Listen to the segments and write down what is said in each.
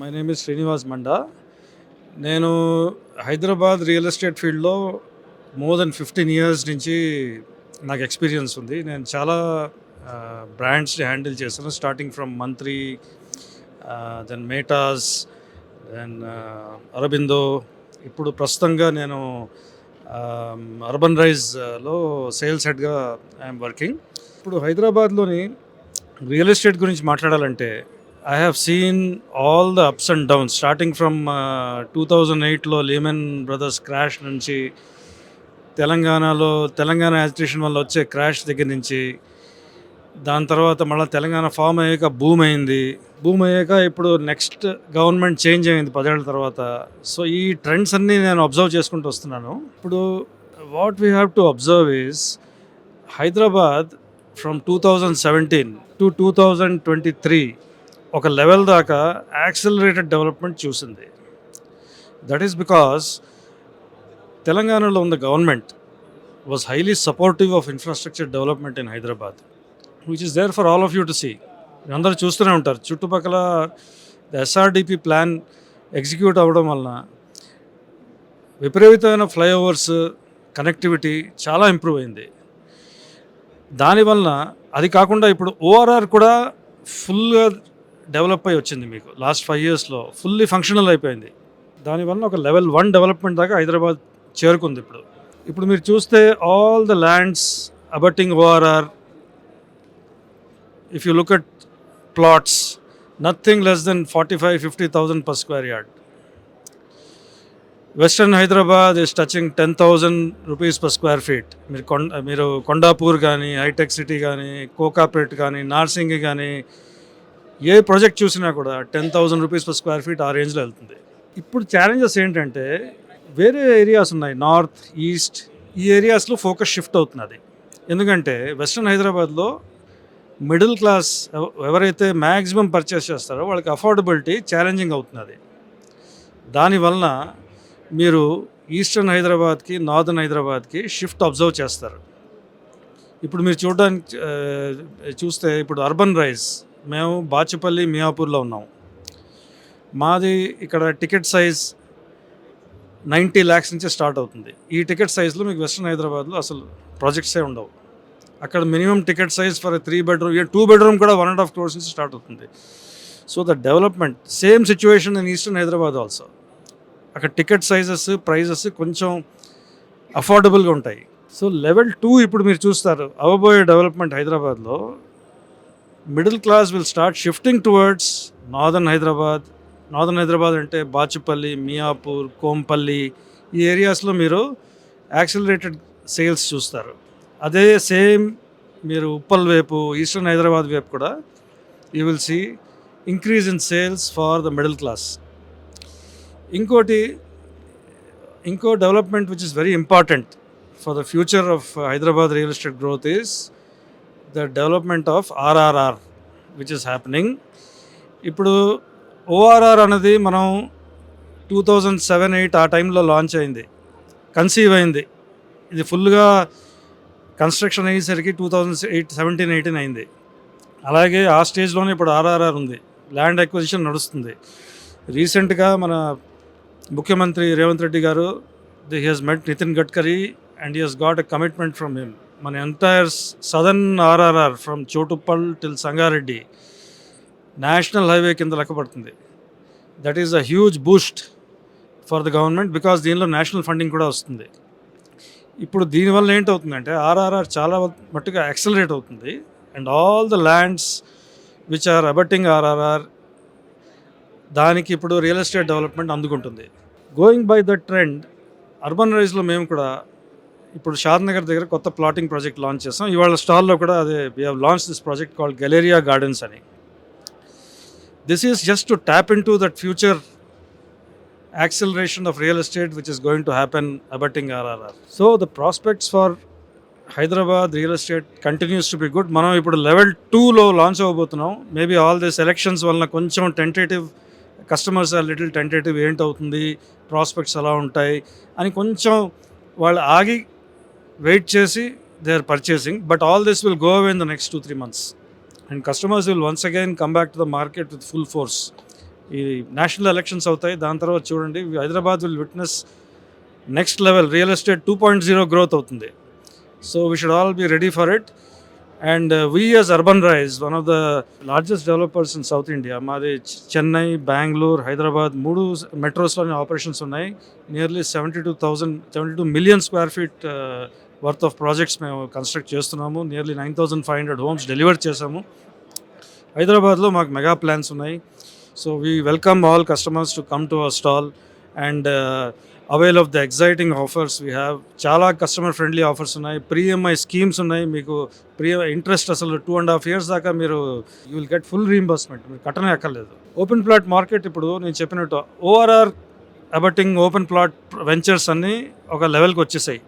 My name is Srinivas Manda నేను Hyderabad real estate ఫీల్డ్లో more than fifteen years నుంచి నాకు ఎక్స్పీరియన్స్ ఉంది. నేను చాలా బ్రాండ్స్ని హ్యాండిల్ చేశాను. Starting from Manthri then Maytas then Aurobindo. ఇప్పుడు ప్రస్తుతంగా నేను అర్బన్ రైజ్లో సేల్స్ హెడ్గా ఐఎమ్ వర్కింగ్. ఇప్పుడు హైదరాబాద్లోని రియల్ ఎస్టేట్ గురించి మాట్లాడాలంటే I have seen all the ups and downs starting from two thousand ఎయిట్లో లేమన్ బ్రదర్స్ క్రాష్ నుంచి తెలంగాణలో తెలంగాణ యాజిటేషన్ వల్ల వచ్చే క్రాష్ దగ్గర నుంచి దాని తర్వాత మళ్ళీ తెలంగాణ ఫామ్ అయ్యాక భూమ్ అయింది. భూమ్ అయ్యాక ఇప్పుడు నెక్స్ట్ గవర్నమెంట్ చేంజ్ అయింది పదేళ్ళ తర్వాత. సో ఈ ట్రెండ్స్ అన్నీ నేను అబ్జర్వ్ చేసుకుంటూ వస్తున్నాను. ఇప్పుడు what we have to observe is Hyderabad from two thousand seventeen to two thousand twenty three ఒక లెవెల్ దాకా యాక్సిలరేటెడ్ డెవలప్మెంట్ చూసింది. దట్ ఈస్ బికాస్ తెలంగాణలో ఉన్న government was highly supportive of infrastructure development in Hyderabad which is there for all of you to see అందరూ చూస్తూనే ఉంటారు. చుట్టుపక్కల SRDP plan execute అవ్వడం వలన విపరీతమైన ఫ్లైఓవర్స్ కనెక్టివిటీ చాలా ఇంప్రూవ్ అయింది. దానివలన అది కాకుండా ఇప్పుడు ఓఆర్ఆర్ కూడా ఫుల్గా డెవలప్ అయి వచ్చింది మీకు. లాస్ట్ ఫైవ్ ఇయర్స్లో ఫుల్లీ ఫంక్షనల్ అయిపోయింది. దానివల్ల ఒక లెవెల్ వన్ డెవలప్మెంట్ దాకా హైదరాబాద్ చేరుకుంది ఇప్పుడు. ఇప్పుడు మీరు చూస్తే all the lands abutting ORR. If you look at plots nothing less than forty five fifty thousand per square yard western Hyderabad is touching ten thousand rupees per square feet మీరు కొండ మీరు కొండాపూర్ కానీ హైటెక్ సిటీ కానీ కోకాపేట్ కానీ నార్సింగ్ కానీ ఏ project చూసినా కూడా ten thousand rupees per square feet ఆ రేంజ్లో వెళ్తుంది. ఇప్పుడు ఛాలెంజెస్ ఏంటంటే వేరే ఏరియాస్ ఉన్నాయి. నార్త్ ఈస్ట్ ఈ ఏరియాస్లో ఫోకస్ షిఫ్ట్ అవుతున్నది. ఎందుకంటే వెస్ట్రన్ హైదరాబాద్లో మిడిల్ క్లాస్ ఎవ- ఎవరైతే మ్యాక్సిమం పర్చేస్ చేస్తారో వాళ్ళకి అఫోర్డబిలిటీ ఛాలెంజింగ్ అవుతున్నది. దానివలన మీరు ఈస్టర్న్ హైదరాబాద్కి నార్దర్న్ హైదరాబాద్కి షిఫ్ట్ అబ్జర్వ్ చేస్తారు. ఇప్పుడు మీరు చూడడానికి చూస్తే ఇప్పుడు అర్బన్ రైజ్ మేము బాచుపల్లి మియాపూర్లో ఉన్నాం. మాది ఇక్కడ టికెట్ సైజ్ నైంటీ ల్యాక్స్ నుంచి స్టార్ట్ అవుతుంది. ఈ టికెట్ సైజ్లో మీకు వెస్ట్రన్ హైదరాబాద్లో అసలు ప్రాజెక్ట్సే ఉండవు. అక్కడ minimum ticket size for three bedroom two bedroom కూడా వన్ అండ్ హాఫ్ క్రోర్స్ నుంచి స్టార్ట్ అవుతుంది. So the development same situation in eastern Hyderabad also. అక్కడ టికెట్ సైజెస్ ప్రైజెస్ కొంచెం అఫోర్డబుల్గా ఉంటాయి. సో లెవెల్ టూ ఇప్పుడు మీరు చూస్తారు అవబోయే డెవలప్మెంట్ హైదరాబాద్లో middle class will start shifting towards northern Hyderabad. Northern Hyderabad అంటే బాచుపల్లి మియాపూర్ కోంపల్లి ఈ ఏరియాస్లో మీరు యాక్సిలరేటెడ్ సేల్స్ చూస్తారు. అదే సేమ్ మీరు ఉప్పల్ వైపు ఈస్టర్న్ హైదరాబాద్ వైపు కూడా you will see increase in sales for the middle class. ఇంకోటి ఇంకో development which is very important for the future of Hyderabad real estate growth is the development of RRR which is happening ఇప్పుడు ORR అనేది మనం two thousand seven eight ఆ టైంలో launch అయింది. Conceive అయింది. ఇది ఫుల్గా కన్స్ట్రక్షన్ అయ్యేసరికి two thousand eight seventeen eighteen అయింది. అలాగే ఆ స్టేజ్లోనే ఇప్పుడు ఆర్ఆర్ఆర్ ఉంది. ల్యాండ్ అక్విజిషన్ నడుస్తుంది. రీసెంట్గా మన ముఖ్యమంత్రి రేవంత్ రెడ్డి గారు the has met Nitin Gadkari and he has got a commitment from him మన entire southern RRR from Choutuppal till Sangareddy national highway కింద లెక్కపడుతుంది. That is a huge boost for the government because దీనిలో national funding కూడా వస్తుంది. ఇప్పుడు దీనివల్ల ఏంటవుతుందంటే RRR చాలా మట్టుగా యాక్సలరేట్ అవుతుంది and all the lands which are abutting RRR దానికి ఇప్పుడు రియల్ ఎస్టేట్ డెవలప్మెంట్ అందుకుంటుంది. Going by the trend Urban రైజ్లో మేము కూడా ఇప్పుడు షాద్ నగర్ దగ్గర కొత్త ప్లాటింగ్ ప్రాజెక్ట్ లాంచ్ చేస్తాం ఇవాళ స్టాల్లో కూడా అదే we have launch this project call Galleria Gardens అని. This is just to tap in to that future acceleration of real estate which is going to happen abutting RRR so the prospects for Hyderabad real estate continues to be good మనం ఇప్పుడు level టూలో launch అవ్వబోతున్నాం. Maybe all this elections వలన కొంచెం tentative customers are little tentative ఏంటవుతుంది prospects ఎలా ఉంటాయి అని కొంచెం వాళ్ళు ఆగి వెయిట్ చేసి they are purchasing but all this will go away in the next two three months and customers will once again come back to the market with full force ఈ national elections అవుతాయి దాని తర్వాత చూడండి Hyderabad will witness next level real estate two point zero growth అవుతుంది. So we should all be ready for it and we as Urban Rise one of the largest developers in South India మాది చెన్నై బెంగళూరు హైదరాబాద్ మూడు మెట్రోస్లోని operations ఉన్నాయి. Nearly seventy two thousand seventy two million square feet worth of projects మేము construct చేస్తున్నాము. Nearly nine thousand five hundred homes deliver చేసాము హైదరాబాద్లో మాకు mega plans ఉన్నాయి. So we welcome all customers to come to our stall and avail of the exciting offers we have చాలా customer friendly offers ఉన్నాయి. Pre EMI schemes ఉన్నాయి. మీకు pre interest అసలు two and half years దాకా మీరు you will get full reimbursement మీరు కట్టనే అక్కర్లేదు. ఓపెన్ ప్లాట్ మార్కెట్ ఇప్పుడు నేను చెప్పినట్టు ORR abutting open plot ventures అన్నీ ఒక లెవెల్కి వచ్చేసాయి.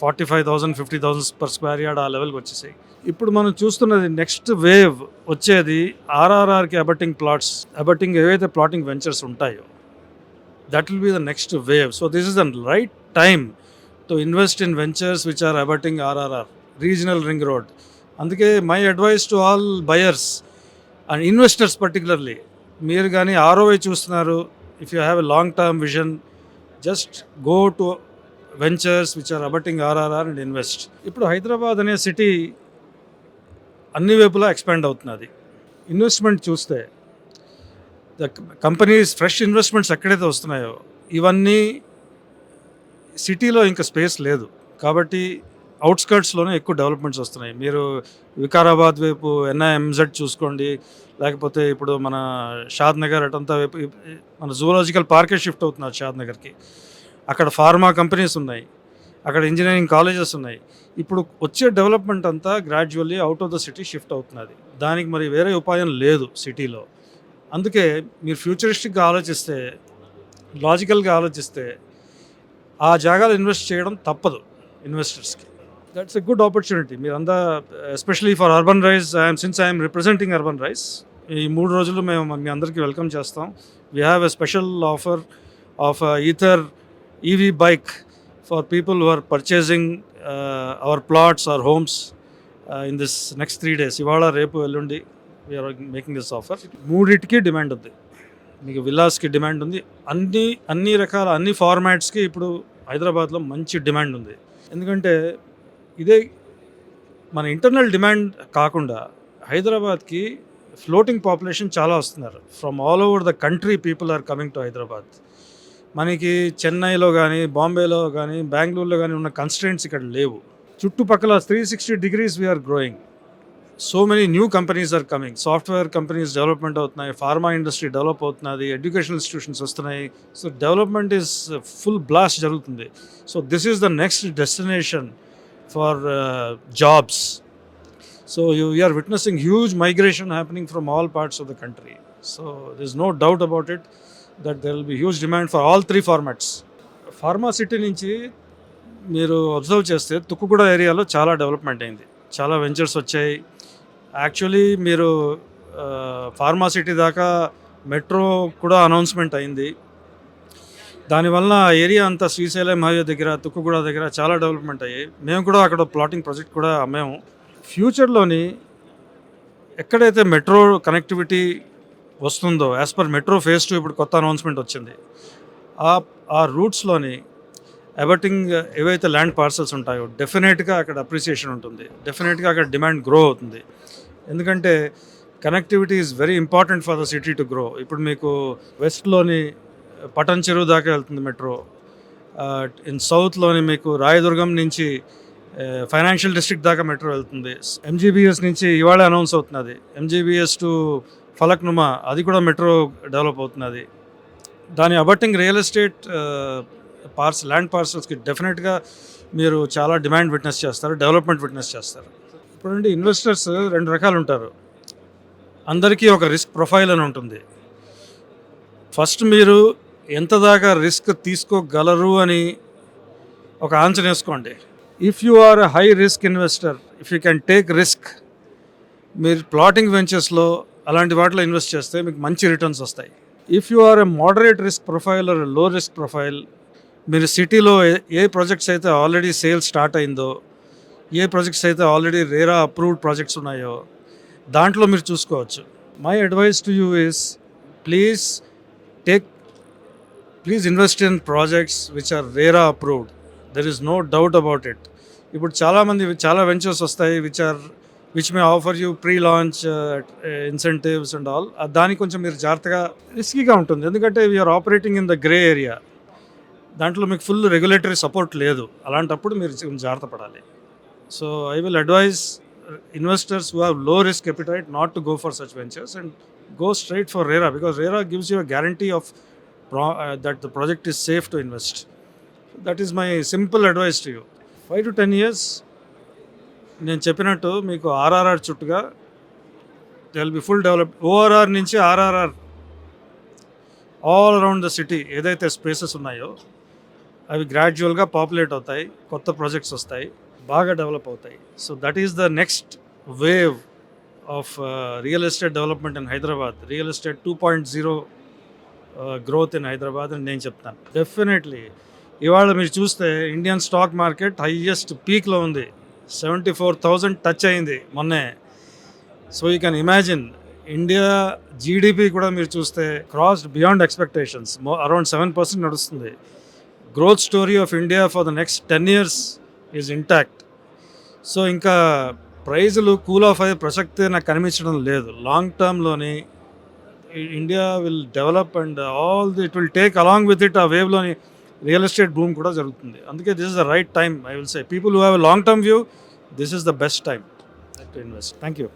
Forty five thousand fifty thousand per square yard ఆ లెవెల్కి వచ్చేసాయి. ఇప్పుడు మనం చూస్తున్నది నెక్స్ట్ వేవ్ వచ్చేది ఆర్ఆర్ఆర్కి అబటింగ్ ప్లాట్స్ అబటింగ్ ఏవైతే ప్లాటింగ్ వెంచర్స్ ఉంటాయో that will be the next wave so this is the right time to invest in ventures which are abutting RRR regional ring road అందుకే my advice to all buyers and investors particularly మీరు కానీ ROI చూస్తున్నారు if you have a long term vision just go to ventures which are abutting RRR and invest ఇప్పుడు హైదరాబాద్ అనే city అన్ని వైపులా expand అవుతున్నది. Investment చూస్తే ద కంపెనీస్ ఫ్రెష్ ఇన్వెస్ట్మెంట్స్ ఎక్కడైతే వస్తున్నాయో ఇవన్నీ సిటీలో ఇంకా స్పేస్ లేదు. కాబట్టి అవుట్స్కర్ట్స్లోనే ఎక్కువ డెవలప్మెంట్స్ వస్తున్నాయి. మీరు వికారాబాద్ వైపు ఎన్ఐఎంజెడ్ చూసుకోండి. లేకపోతే ఇప్పుడు మన షాద్ నగర్ అటంతా వైపు మన జూలాజికల్ పార్కే షిఫ్ట్ అవుతున్నారు షాద్ నగర్కి. అక్కడ ఫార్మా కంపెనీస్ ఉన్నాయి అక్కడ ఇంజనీరింగ్ కాలేజెస్ ఉన్నాయి. ఇప్పుడు వచ్చే డెవలప్మెంట్ అంతా gradually out of the city shift అవుతున్నది. దానికి మరి వేరే ఉపాయం లేదు సిటీలో. అందుకే మీరు ఫ్యూచరిస్టిక్గా ఆలోచిస్తే లాజికల్గా ఆలోచిస్తే ఆ జాగాలు ఇన్వెస్ట్ చేయడం తప్పదు ఇన్వెస్టర్స్కి. దట్స్ ఎ గుడ్ ఆపర్చునిటీ మీరు అందా especially for Urban Rise I'm since I'm representing Urban Rise ఈ మూడు రోజులు మేము మీ అందరికీ వెల్కమ్ చేస్తాం. We have a special offer of Ather EV bike for people who are purchasing our plots or homes in this next three days ఇవాళ రేపు ఎల్లుండి వీఆర్ మేకింగ్ దిస్ ఆఫర్ మూడింటికి డిమాండ్ ఉంది. మీకు విల్లాస్కి డిమాండ్ ఉంది. అన్ని అన్ని రకాల అన్ని ఫార్మాట్స్కి ఇప్పుడు హైదరాబాద్లో మంచి డిమాండ్ ఉంది. ఎందుకంటే ఇదే మన ఇంటర్నల్ డిమాండ్ కాకుండా హైదరాబాద్కి ఫ్లోటింగ్ పాపులేషన్ చాలా వస్తున్నారు. From all over the country people are coming to Hyderabad మనకి చెన్నైలో కానీ బాంబేలో కానీ బెంగళూరులో కానీ ఉన్న కన్స్టెంట్స్ ఇక్కడ లేవు. చుట్టుపక్కల three sixty degrees we're growing so many new companies are coming software companies development అవుతున్నాయి ఫార్మా ఇండస్ట్రీ డెవలప్ అవుతున్నది ఎడ్యుకేషన్ ఇన్స్టిట్యూషన్స్ వస్తున్నాయి. So development is full blast జరుగుతుంది. So this is the next destination for jobs so you we're witnessing huge migration happening from all parts of the country so this no doubt about it that there will be huge demand for all three formats pharma city నుంచి మీరు observe చేస్తే తుక్కుగూడ ఏరియాలో చాలా development అయింది. చాలా ventures వచ్చాయి. Actually మీరు pharma city దాకా మెట్రో కూడా అనౌన్స్మెంట్ అయింది. దానివల్ల ఆ ఏరియా అంతా శ్రీశైలం హైవే దగ్గర తుక్కుగూడ దగ్గర చాలా డెవలప్మెంట్ అయ్యాయి. మేము కూడా అక్కడ ప్లాటింగ్ ప్రాజెక్ట్ కూడా అమ్మాము. ఫ్యూచర్లోని ఎక్కడైతే మెట్రో కనెక్టివిటీ వస్తుందో? As per metro phase two ఇప్పుడు కొత్త అనౌన్స్మెంట్ వచ్చింది. ఆ ఆ రూట్స్లోని అబటింగ్ uh, ఏవైతే ల్యాండ్ పార్సల్స్ ఉంటాయో డెఫినెట్గా అక్కడ అప్రిసియేషన్ ఉంటుంది. డెఫినెట్గా అక్కడ డిమాండ్ గ్రో అవుతుంది. ఎందుకంటే connectivity is very important for the city to grow ఇప్పుడు మీకు వెస్ట్లోని uh, పటన్ చెరువు దాకా వెళ్తుంది మెట్రో ఇన్ సౌత్లోని మీకు రాయదుర్గం నుంచి uh, ఫైనాన్షియల్ డిస్ట్రిక్ట్ దాకా మెట్రో వెళ్తుంది. ఎంజీబీఎస్ నుంచి ఇవాళ అనౌన్స్ అవుతున్నది. ఎంజీబీఎస్ టు ఫలక్నుమా అది కూడా మెట్రో డెవలప్ అవుతున్నది దాని అబట్టింగ్ రియల్ ఎస్టేట్ పార్స్ ల్యాండ్ పార్సల్స్కి డెఫినెట్గా మీరు చాలా డిమాండ్ విట్నెస్ చేస్తారు డెవలప్మెంట్ విట్నెస్ చేస్తారు. ఇప్పుడంటే ఇన్వెస్టర్స్ రెండు రకాలు ఉంటారు. అందరికీ ఒక రిస్క్ ప్రొఫైల్ అని ఉంటుంది. ఫస్ట్ మీరు ఎంత దాకా రిస్క్ తీసుకోగలరు అని ఒక ఆన్సర్ వేసుకోండి. If you are high risk investor if you can take risk మీరు ప్లాటింగ్ వెంచర్స్లో అలాంటి వాటిలో ఇన్వెస్ట్ చేస్తే మీకు మంచి రిటర్న్స్ వస్తాయి. If you are a moderate risk profile or low risk profile మీరు సిటీలో ఏ- ఏ ప్రాజెక్ట్స్ అయితే ఆల్రెడీ సేల్ స్టార్ట్ అయిందో ఏ ప్రాజెక్ట్స్ అయితే ఆల్రెడీ రేరా అప్రూవ్డ్ ప్రాజెక్ట్స్ ఉన్నాయో దాంట్లో మీరు చూసుకోవచ్చు. My advice to you is please take please invest in projects which are RERA approved there is no doubt about it ఇప్పుడు చాలామంది చాలా వెంచర్స్ వస్తాయి which are which may offer you pre launch incentives and all దానికి కొంచెం మీరు జాగ్రత్తగా రిస్కీగా ఉంటుంది. ఎందుకంటే we are operating in the grey area దాంట్లో మీకు ఫుల్ రెగ్యులేటరీ సపోర్ట్ లేదు. అలాంటప్పుడు మీరు జాగ్రత్త పడాలి. So I will advise investors who have low risk appetite not to go for such ventures and go straight for RERA because RERA gives you a guarantee of that the project is safe to invest that is my simple advice to you five to ten years నేను చెప్పినట్టు మీకు RRR చుట్టుగా will be full develop ORR నుంచి RRR all around the city ఏదైతే spaces ఉన్నాయో అవి గ్రాడ్యువల్గా populate అవుతాయి కొత్త ప్రాజెక్ట్స్ వస్తాయి బాగా డెవలప్ అవుతాయి. So that is the next wave of real estate development in Hyderabad real estate two point zero growth in Hyderabad అని నేను చెప్తాను. డెఫినెట్లీ ఇవాళ మీరు చూస్తే ఇండియన్ స్టాక్ మార్కెట్ హైయెస్ట్ పీక్లో ఉంది. సెవెంటీ ఫోర్ థౌజండ్ టచ్ అయింది మొన్నే. So you can imagine India GDP కూడా మీరు చూస్తే crossed beyond expectations. Around seven percent నడుస్తుంది. Growth story of India for the next ten years is intact. So ఇంకా ప్రైజులు కూల్ ఆఫ్ అయ్యే ప్రసక్తే నాకు కనిపించడం లేదు. Long టర్మ్లోని India will develop and all the it will take along with it ఆ వేవ్లోని రియల్ ఎస్టేట్ భూమి కూడా జరుగుతుంది. అందుకే this is the right time I will say people who have long term view this is the best time to invest thank you